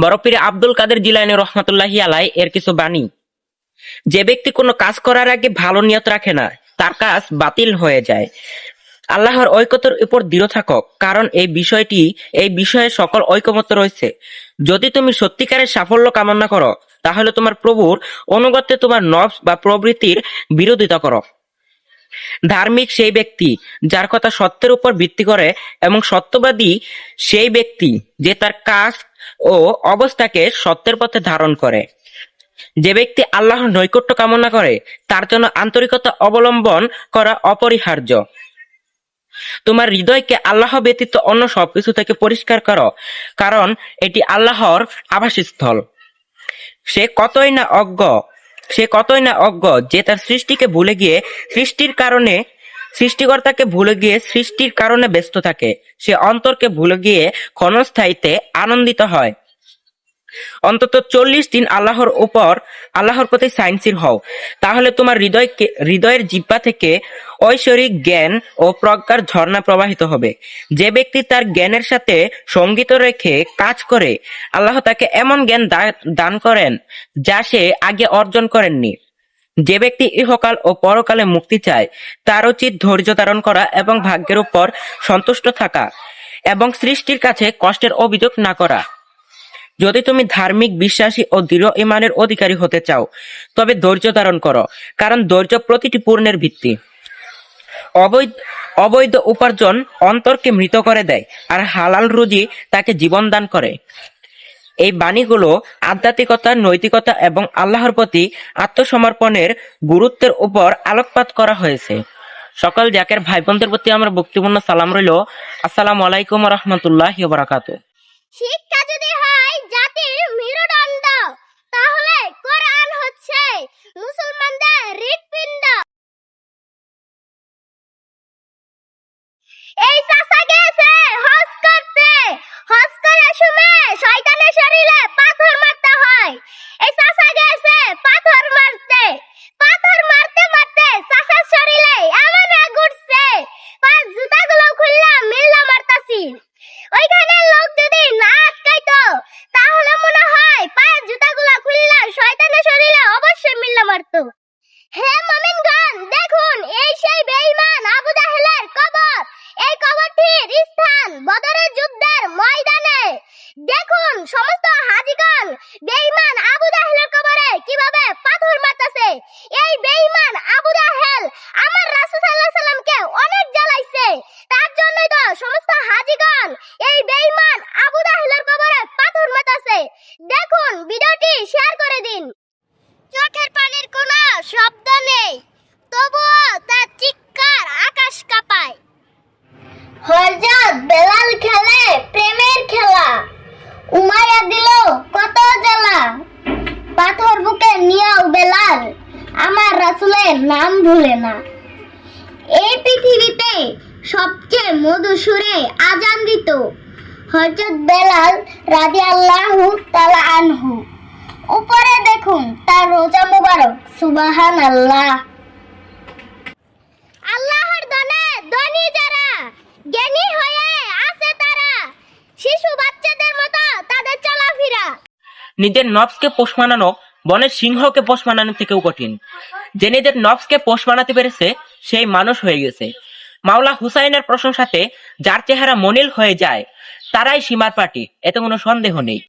বরফির আব্দুল কাদের জিলানি রহমতুল্লাহি আলাই এর কিছু বাণী। যে ব্যক্তি কোনো কাজ করার আগে ভালো নিয়ত রাখে না, তার কাজ বাতিল হয়ে যায়। আল্লাহর ঐক্যতার উপর দৃঢ় থাকো কারণ এই বিষয়টি, এই বিষয়ে সকল ঐকমত্য রয়েছে। যদি তুমি সত্যিকারের সাফল্য কামনা করো, তাহলে তোমার প্রভুর অনুগত্যে তোমার নফস বা প্রবৃত্তির বিরোধিতা করো। ধার্মিক সেই ব্যক্তি, যার কথা সত্যের উপর ভিত্তি করে এবং সত্যবাদী সেই ব্যক্তি, যে তার কাজ ও অবস্থাকে সত্যের পথে ধারণ করে। যে ব্যক্তি আল্লাহর নৈকট্য কামনা করে, তার জন্য আন্তরিকতা অবলম্বন করা অপরিহার্য। তোমার হৃদয়কে আল্লাহ ব্যতীত অন্য সবকিছু থেকে পরিষ্কার করো, কারণ এটি আল্লাহর আবাসস্থল। সে কতই না অজ্ঞ, সে কতই না অজ্ঞ যে তার সৃষ্টিকে ভুলে গিয়ে সৃষ্টির কারণে সৃষ্টিকর্তাকে ভুলে গিয়ে সৃষ্টির কারণে ব্যস্ত থাকে। সে অন্তরকে ভুলে গিয়ে ক্ষণস্থায়ীতে আনন্দিত হয়। অন্তত চল্লিশ দিন আল্লাহর উপর, আল্লাহর প্রতি সাইন্সির হও। তাহলে তোমার হৃদয়কে, হৃদয়ের জিব্বা থেকে ঐশ্বরিক জ্ঞান ও প্রজ্ঞার ঝর্ণা প্রবাহিত হবে। যে ব্যক্তি তার জ্ঞানের সাথে সংগীত রেখে কাজ করে, আল্লাহ তাকে এমন জ্ঞান দান করেন যা সে আগে অর্জন করেননি। যে ব্যক্তি ইহকাল ও পরকালে মুক্তি চায় তার উচিত ধৈর্য ধারণ করা এবং ভাগ্যের উপর সন্তুষ্ট থাকা এবং সৃষ্টির কাছে কষ্টের অভিযোগ না করা। যদি তুমি ধার্মিক, বিশ্বাসী ও দৃঢ় ইমানের অধিকারী হতে চাও, তবে ধৈর্য ধারণ করো, কারণ ধৈর্য প্রতিটি পূর্ণের ভিত্তি। অবৈধ অবৈধ উপার্জন অন্তরকে মৃত করে দেয়, আর হালাল রুজি তাকে জীবন দান করে। এই বাণীগুলো আধ্যাত্মিকতা, নৈতিকতা এবং আল্লাহর প্রতি আত্মসমর্পণের গুরুত্বের উপর আলোকপাত করা হয়েছে। সকল জাকের ভাই বোনদের প্রতি আমার বক্তিপূর্ণ সালাম রইল। আসসালামু আলাইকুম রহমতুল্লাহ বারাকাতু হাজিগণ এই বেঈমান আবু জাহেলের কবরে পাথর মারতাছে দেখুন, ভিডিওটি শেয়ার করে দিন। চোখের পানির কোনো শব্দ নেই, তবুও তার চিৎকার আকাশ কাঁপায়। হযরত বেলাল খেলে প্রেমের খেলা। উমাইয়া দিল, কত জ্বালা। পাথর বুকে নিয়েও বেলাল, আমার রাসূলের নাম ভুলে না। পৃথিবীতে সবচেয়ে মধু সুরে আজান দিত হযরত বেলাল রাদিয়াল্লাহু তাআলা আনহু। উপরে দেখুন, তার রোজা মুবারক। সুবাহান আল্লাহ আল্লাহর ধনী যারা, জ্ঞানী হয়ে আছে তারা, শিশু বাচ্চাদের মতো তাদের চলাফেরা। নিজের নবসকে পোষ মানানো বনের সিংহকে পোষ মানানো থেকেও কঠিন। যে নিজের নবসকে পোষ মানাতে পেরেছে, সেই মানুষ হয়ে গেছে। মাওলা হুসাইনের প্রশংসাতে যার চেহারা মনিল হয়ে যায়, তারাই সীমার পার্টি এতে কোনো সন্দেহ নেই।